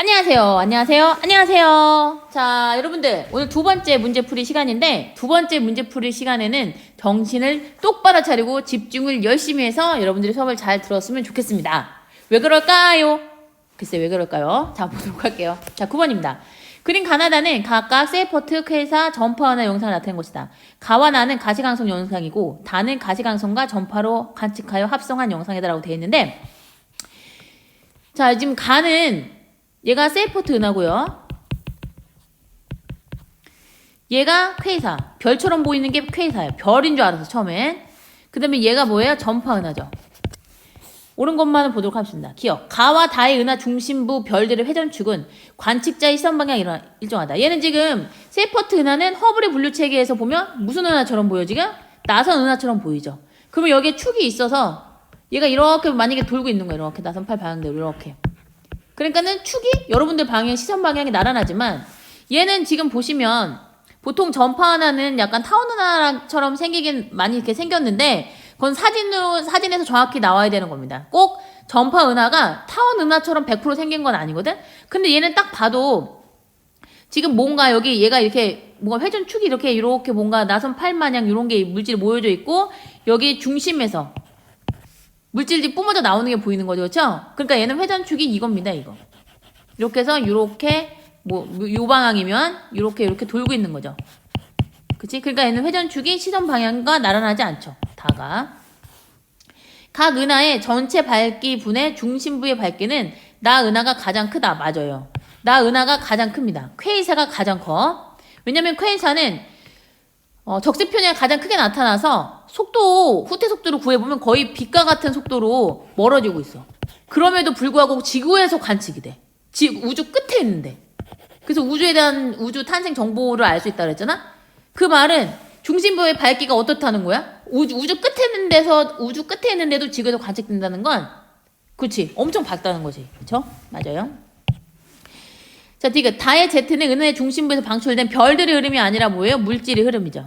안녕하세요. 안녕하세요. 안녕하세요. 자, 여러분들. 오늘 두 번째 문제풀이 시간인데, 두 번째 문제풀이 시간에는 정신을 똑바로 차리고 집중을 열심히 해서 여러분들이 수업을 잘 들었으면 좋겠습니다. 왜 그럴까요? 글쎄, 왜 그럴까요? 자, 보도록 할게요. 자, 9번입니다. 그린 가나다는 각각 세이퍼트, 쾌사, 전파나 영상을 나타낸 것이다. 가와 나는 가시광선 영상이고, 다는 가시광선과 전파로 관측하여 합성한 영상이다라고 되어 있는데, 자, 지금 가는 얘가 세이포트 은하고요. 얘가 쾌사. 별처럼 보이는 게 쾌사예요. 별인 줄 알아서 처음엔. 그 다음에 얘가 뭐예요? 전파 은하죠. 옳은 것만은 보도록 하겠습니다. 기억. 가와 다의 은하 중심부 별들의 회전축은 관측자의 시선 방향이 일정하다. 얘는 지금 세이퍼트 은하는 허블의 분류 체계에서 보면 무슨 은하처럼 보여 지금? 나선 은하처럼 보이죠. 그러면 여기에 축이 있어서 얘가 이렇게 만약에 돌고 있는 거예요. 이렇게 나선 팔 방향대로 이렇게. 그러니까는 축이 여러분들 방향 시선 방향이 나란하지만 얘는 지금 보시면 보통 전파 하나는 약간 타원 하나처럼 생기긴 많이 이렇게 생겼는데 그건 사진으로 사진에서 정확히 나와야 되는 겁니다. 꼭 전파 은하가 타원 은하처럼 100% 생긴 건 아니거든. 근데 얘는 딱 봐도 지금 뭔가 여기 얘가 이렇게 뭔가 회전축이 이렇게 이렇게 뭔가 나선 팔 마냥 이런 게 물질이 모여져 있고 여기 중심에서 물질이 뿜어져 나오는 게 보이는 거죠, 그렇죠? 그러니까 얘는 회전축이 이겁니다, 이거. 이렇게 해서 이렇게 뭐 요 방향이면 이렇게 이렇게 돌고 있는 거죠. 그치? 그러니까 얘는 회전축이 시선 방향과 나란하지 않죠. 다가. 각 은하의 전체 밝기 분의 중심부의 밝기는 나 은하가 가장 크다. 맞아요. 나 은하가 가장 큽니다. 퀘이사가 가장 커. 왜냐면 퀘이사는 어, 적색 편이 가장 크게 나타나서 속도 후퇴 속도를 구해보면 거의 빛과 같은 속도로 멀어지고 있어. 그럼에도 불구하고 지구에서 관측이 돼. 지, 우주 끝에 있는데. 그래서 우주에 대한 우주 탄생 정보를 알 수 있다 그랬잖아? 그 말은 중심부의 밝기가 어떻다는 거야? 우주, 우주 끝에 있는 데서, 우주 끝에 있는데도 지구에서 관측된다는 건, 그치. 엄청 밝다는 거지. 그쵸? 맞아요. 자, 디귿. 다의 Z는 은하의 중심부에서 방출된 별들의 흐름이 아니라 뭐예요? 물질의 흐름이죠.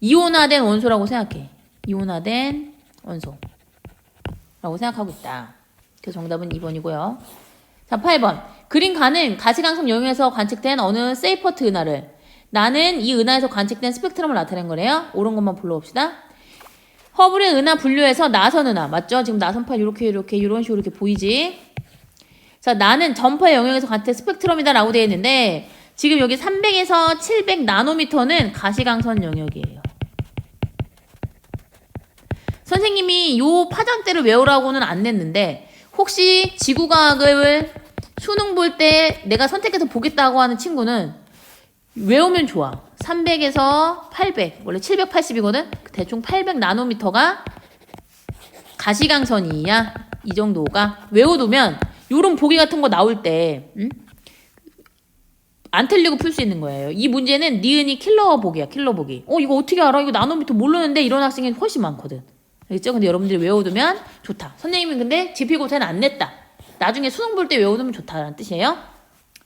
이온화된 원소라고 생각해. 이온화된 원소. 라고 생각하고 있다. 그래서 정답은 2번이고요. 자, 8번. 그린 가는 가시광선 영역에서 관측된 어느 세이퍼트 은하를 나는 이 은하에서 관측된 스펙트럼을 나타낸 거래요. 옳은 것만 불러봅시다. 허블의 은하 분류에서 나선 은하. 맞죠? 지금 나선팔 이렇게 이렇게 이런 식으로 이렇게 보이지? 자, 나는 전파의 영역에서 관측된 스펙트럼이다 라고 되어 있는데 지금 여기 300에서 700 나노미터는 가시광선 영역이에요. 선생님이 요 파장대를 외우라고는 안 냈는데 혹시 지구과학을 수능 볼 때 내가 선택해서 보겠다고 하는 친구는 외우면 좋아. 300에서 800, 원래 780이거든? 대충 800 나노미터가 가시광선이야. 이 정도가. 외워두면 요런 보기 같은 거 나올 때, 응? 안 틀리고 풀 수 있는 거예요. 이 문제는 니은이 킬러 보기야, 킬러 보기. 어, 이거 어떻게 알아? 이거 나노미터 모르는데 이런 학생이 훨씬 많거든. 알겠죠? 근데 여러분들이 외워두면 좋다. 선생님은 근데 지필고사는 안 냈다. 나중에 수능 볼 때 외워두면 좋다라는 뜻이에요.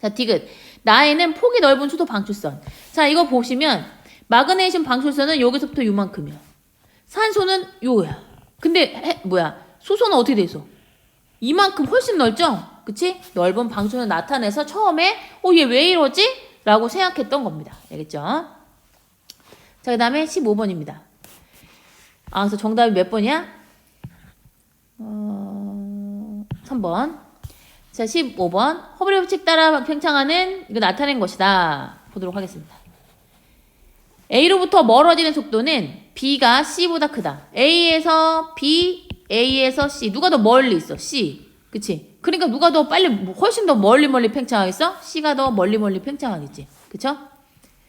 자, 디귿. 나에는 폭이 넓은 수도 방출선. 자, 이거 보시면 마그네슘 방출선은 여기서부터 요만큼이야. 산소는 요야. 근데 해, 뭐야? 수소는 어떻게 돼 있어? 이만큼 훨씬 넓죠? 그치? 넓은 방출을 나타내서 처음에 어, 얘 왜 이러지? 라고 생각했던 겁니다. 알겠죠? 자, 그 다음에 15번입니다. 아, 그래서 정답이 몇 번이야? 어, 3번. 자, 15번. 허블의 법칙 따라 팽창하는 이거 나타낸 것이다. 보도록 하겠습니다. A로부터 멀어지는 속도는 B가 C보다 크다. A에서 B, A에서 C. 누가 더 멀리 있어? C. 그치? 그러니까 누가 더 빨리, 훨씬 더 멀리 멀리 팽창하겠어? C가 더 멀리 멀리 팽창하겠지. 그쵸?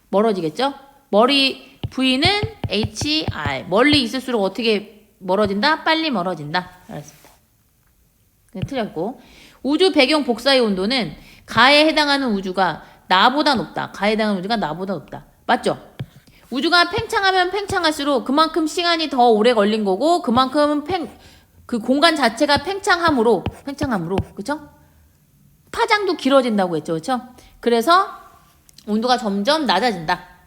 멀어지겠죠? 머리, V는 HR. 멀리 있을수록 어떻게 멀어진다? 빨리 멀어진다. 알았습니다. 틀렸고. 우주 배경 복사의 온도는 가에 해당하는 우주가 나보다 높다. 가에 해당하는 우주가 나보다 높다. 맞죠? 우주가 팽창하면 팽창할수록 그만큼 시간이 더 오래 걸린 거고 그만큼 팽, 그 공간 자체가 팽창함으로 팽창함으로 그쵸? 파장도 길어진다고 했죠. 그쵸? 그래서 온도가 점점 낮아진다.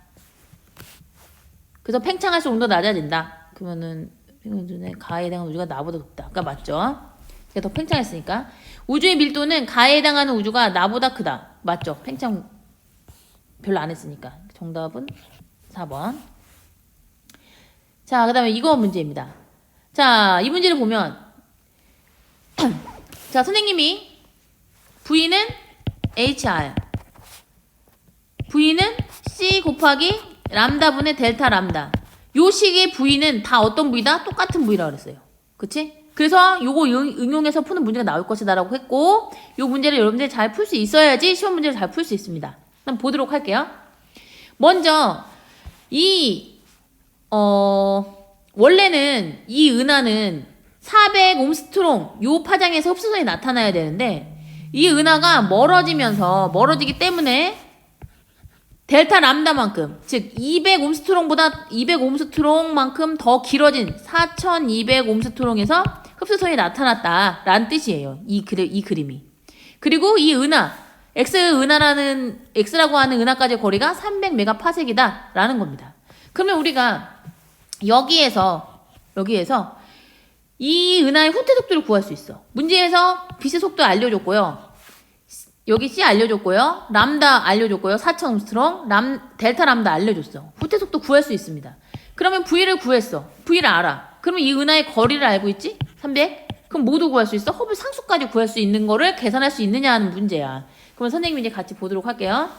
그래서 팽창할수록 온도가 낮아진다. 그러면은 평균의 가에 해당하는 우주가 나보다 높다. 그러니까 맞죠? 제가 더 팽창했으니까. 우주의 밀도는 가에 해당하는 우주가 나보다 크다. 맞죠? 팽창 별로 안 했으니까. 정답은 4번. 자, 그 다음에 이거 문제입니다. 자, 이 문제를 보면, 자, 선생님이 V는 HR, V는 C 곱하기 람다 분의 델타 람다. 요 식의 V는 다 어떤 V다? 똑같은 V라고 그랬어요. 그치? 그래서 요거 응- 응용해서 푸는 문제가 나올 것이다라고 했고, 요 문제를 여러분들이 잘 풀 수 있어야지 시험 문제를 잘 풀 수 있습니다. 한번 보도록 할게요. 먼저, 이, 어, 원래는 이 은하는 400 옴스트롱 요 파장에서 흡수선이 나타나야 되는데 이 은하가 멀어지면서 멀어지기 때문에 델타 람다만큼 즉 200옴스트롱보다 200옴스트롱만큼 더 길어진 4200옴스트롱에서 흡수선이 나타났다라는 뜻이에요. 이 그리, 이 그림이. 그리고 이 은하 X 은하라는 X라고 하는 은하까지의 거리가 300메가파섹이다라는 겁니다. 그러면 우리가 여기에서 여기에서 이 은하의 후퇴 속도를 구할 수 있어. 문제에서 빛의 속도 알려줬고요. 여기 C 알려줬고요. 람다 알려줬고요. 4,000옴스트롱, 람, 델타 람다 알려줬어. 후퇴 속도 구할 수 있습니다. 그러면 V를 구했어. V를 알아. 그러면 이 은하의 거리를 알고 있지? 300? 그럼 모두 구할 수 있어? 허블 상수까지 구할 수 있는 거를 계산할 수 있느냐 하는 문제야. 그러면 선생님이 이제 같이 보도록 할게요.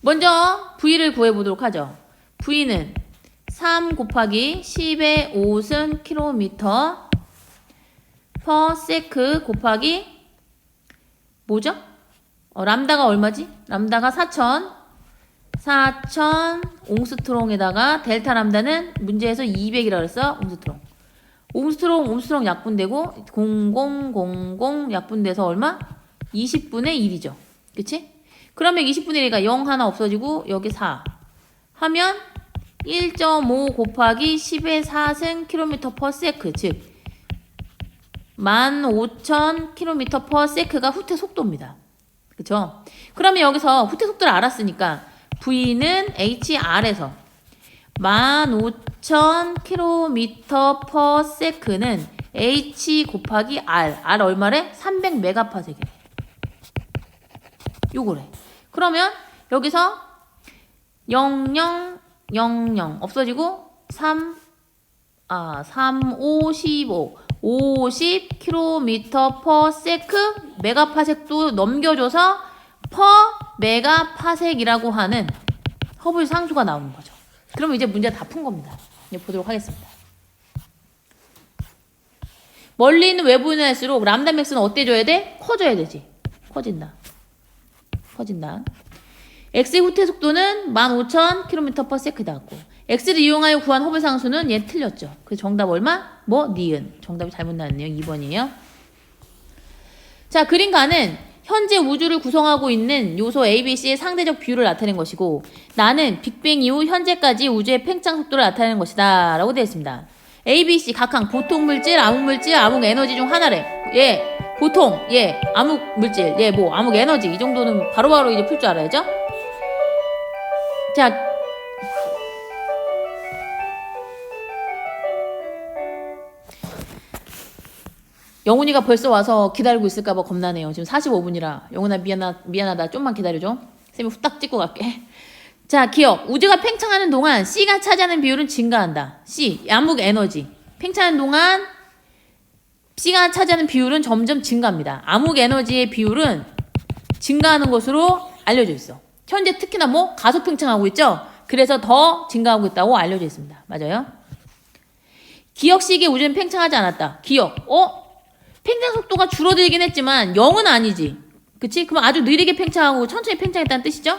먼저 V를 구해보도록 하죠. V는 3 곱하기 10의 5승 킬로미터 per 세크 곱하기 뭐죠? 어, 람다가 얼마지? 람다가 4천 4천 옹스트롱에다가 델타 람다는 문제에서 200이라 그랬어 옹스트롱 옹스트롱 옹스트롱 약분되고 0000 약분돼서 얼마? 20분의 1이죠 그치? 그러면 20분의 1이니까 0 하나 없어지고 여기 4 하면 1.5 곱하기 10의 4승 킬로미터 퍼 세크 즉 15,000km per sec가 후퇴 속도입니다. 그쵸? 그러면 여기서 후퇴 속도를 알았으니까 V는 HR에서 15,000km per sec는 H 곱하기 R. R 얼마래? 300메가파섹이래. 요거래. 그러면 여기서 0000 없어지고 3 아, 3, 5, 15. 50km per sec 메가파섹도 넘겨줘서 per 메가파섹이라고 하는 허블 상수가 나오는 거죠. 그러면 이제 문제 다 푼 겁니다. 이제 보도록 하겠습니다. 멀리 있는 외부 인할수록 람다 맥스는 어때 줘야 돼? 커져야 되지. 커진다. 커진다. X의 후퇴 속도는 15,000km per s 다 같고 X를 이용하여 구한 허블 상수는 얘 틀렸죠. 그래서 정답 얼마? 뭐 니은. 정답이 잘못 나왔네요. 2번이에요. 자, 그림가는 현재 우주를 구성하고 있는 요소 A, B, C의 상대적 비율을 나타낸 것이고 나는 빅뱅 이후 현재까지 우주의 팽창 속도를 나타내는 것이다 라고 되어 있습니다. A, B, C 각항 보통 물질, 암흑 물질, 암흑 에너지 중 하나래. 예, 보통, 예, 암흑 물질, 예, 뭐 암흑 에너지 이 정도는 바로바로 이제 풀 줄 알아야죠. 자, 영훈이가 벌써 와서 기다리고 있을까봐 겁나네요. 지금 45분이라. 영훈아 미안하, 미안하다. 좀만 기다려줘. 쌤이 후딱 찍고 갈게. 자, 기억. 우주가 팽창하는 동안 C가 차지하는 비율은 증가한다. C, 암흑 에너지. 팽창하는 동안 C가 차지하는 비율은 점점 증가합니다. 암흑 에너지의 비율은 증가하는 것으로 알려져 있어. 현재 특히나 뭐 가속 팽창하고 있죠? 그래서 더 증가하고 있다고 알려져 있습니다. 맞아요? 기억 시기에 우주는 팽창하지 않았다. 기억. 어? 팽창 속도가 줄어들긴 했지만 0은 아니지. 그치? 그럼 아주 느리게 팽창하고 천천히 팽창했다는 뜻이죠?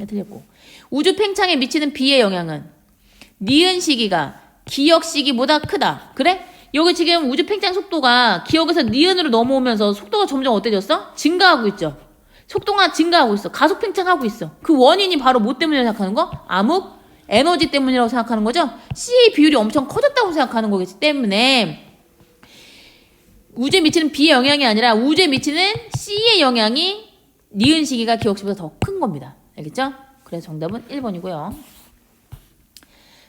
네, 틀렸고. 우주 팽창에 미치는 비의 영향은 니은 시기가 기억 시기보다 크다. 그래? 여기 지금 우주 팽창 속도가 기억에서 니은으로 넘어오면서 속도가 점점 어때졌어? 증가하고 있죠. 속도가 증가하고 있어. 가속 팽창하고 있어. 그 원인이 바로 뭐 때문이라고 생각하는 거? 암흑 에너지 때문이라고 생각하는 거죠? C의 비율이 엄청 커졌다고 생각하는 거기 때문에 우주에 미치는 B의 영향이 아니라 우주에 미치는 C의 영향이 니은 시기가 기억 시보다 더 큰 겁니다. 알겠죠? 그래서 정답은 1번이고요.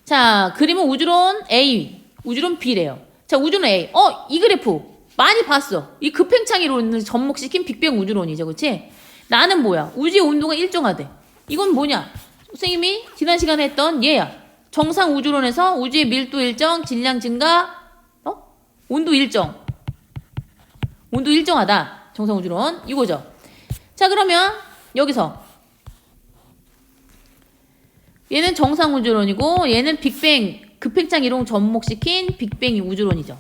자, 그림은 우주론 A, 우주론 B래요. 자, 우주론 A. 어, 이 그래프. 많이 봤어. 이 급행창 이론을 접목시킨 빅뱅 우주론이죠. 그치? 나는 뭐야? 우주의 온도가 일정하대. 이건 뭐냐? 선생님이 지난 시간에 했던 얘야. 정상 우주론에서 우주의 밀도 일정, 질량 증가, 어? 온도 일정. 온도 일정하다. 정상 우주론. 이거죠. 자, 그러면 여기서 얘는 정상 우주론이고 얘는 빅뱅 급행창 이론 접목시킨 빅뱅 우주론이죠.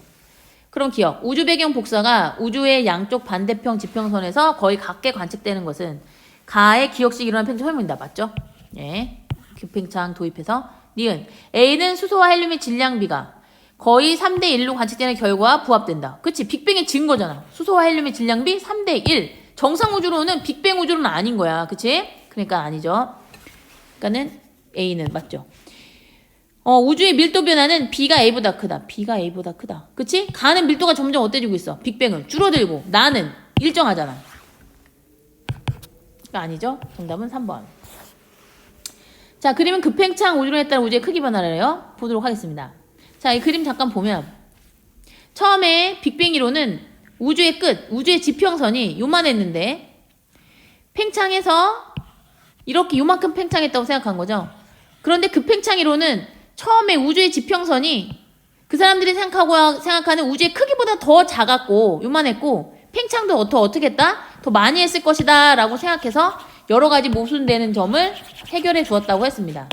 그럼 기억. 우주 배경 복사가 우주의 양쪽 반대평 지평선에서 거의 같게 관측되는 것은 가의 기억식 일어나는 팽창 설명이다. 맞죠? 예. 급행창 도입해서 니은 A는 수소와 헬륨의 질량비가 거의 3대 1로 관측되는 결과와 부합된다. 그치? 빅뱅의 증거잖아. 수소와 헬륨의 질량비 3대 1. 정상 우주로는 빅뱅 우주로는 아닌 거야. 그치? 그러니까 아니죠. 그러니까는 A는 맞죠. 어, 우주의 밀도 변화는 B가 A보다 크다. B가 A보다 크다. 그치? 가는 밀도가 점점 어때지고 있어? 빅뱅은 줄어들고 나는 일정하잖아. 그러니까 아니죠? 정답은 3번. 자, 그림은 급행창 우주론에 따른 우주의 크기 변화를 해요. 보도록 하겠습니다. 자, 이 그림 잠깐 보면 처음에 빅뱅 이론은 우주의 끝, 우주의 지평선이 요만했는데 팽창해서 이렇게 요만큼 팽창했다고 생각한 거죠. 그런데 급행창 이론은 처음에 우주의 지평선이 그 사람들이 생각하고 생각하는 우주의 크기보다 더 작았고 요만했고 팽창도 더 어떻게 했다? 더 많이 했을 것이다 라고 생각해서 여러 가지 모순되는 점을 해결해 주었다고 했습니다.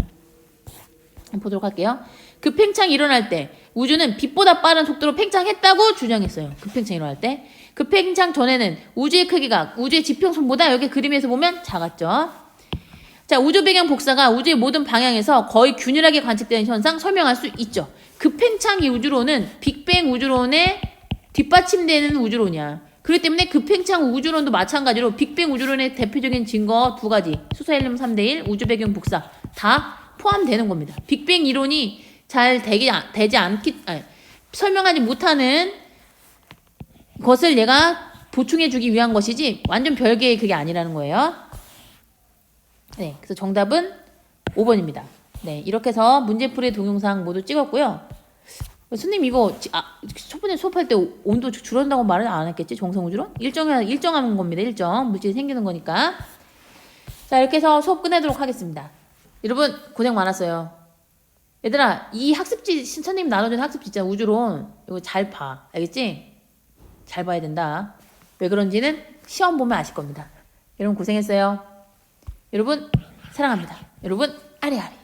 보도록 할게요. 급팽창이 일어날 때 우주는 빛보다 빠른 속도로 팽창했다고 주장했어요. 급팽창이 일어날 때. 급팽창 전에는 우주의 크기가 우주의 지평선보다 여기 그림에서 보면 작았죠. 자, 우주 배경 복사가 우주의 모든 방향에서 거의 균일하게 관측되는 현상 설명할 수 있죠. 급팽창 이 우주론은 빅뱅 우주론에 뒷받침되는 우주론이야. 그렇기 때문에 급팽창 우주론도 마찬가지로 빅뱅 우주론의 대표적인 증거 두 가지 수소 헬륨 3대1 우주 배경 복사 다 포함되는 겁니다. 빅뱅 이론이 잘 되기, 안- 되지 않기 아니, 설명하지 못하는 것을 얘가 보충해 주기 위한 것이지 완전 별개의 그게 아니라는 거예요. 네, 그래서 정답은 5번입니다. 네, 이렇게 해서 문제풀이 동영상 모두 찍었고요. 선생님 이거 지- 아, 첫 번째 수업할 때 온도 줄- 줄어든다고 말은 안 했겠지 정성우주론? 일정한 일정한 겁니다. 일정 물질이 생기는 거니까. 자 이렇게 해서 수업 끝내도록 하겠습니다. 여러분 고생 많았어요. 얘들아 이 학습지 선생님 나눠준 학습지 있잖아 우주론 이거 잘 봐. 알겠지? 잘 봐야 된다. 왜 그런지는 시험 보면 아실 겁니다. 여러분 고생했어요. 여러분 사랑합니다. 여러분 아리아리.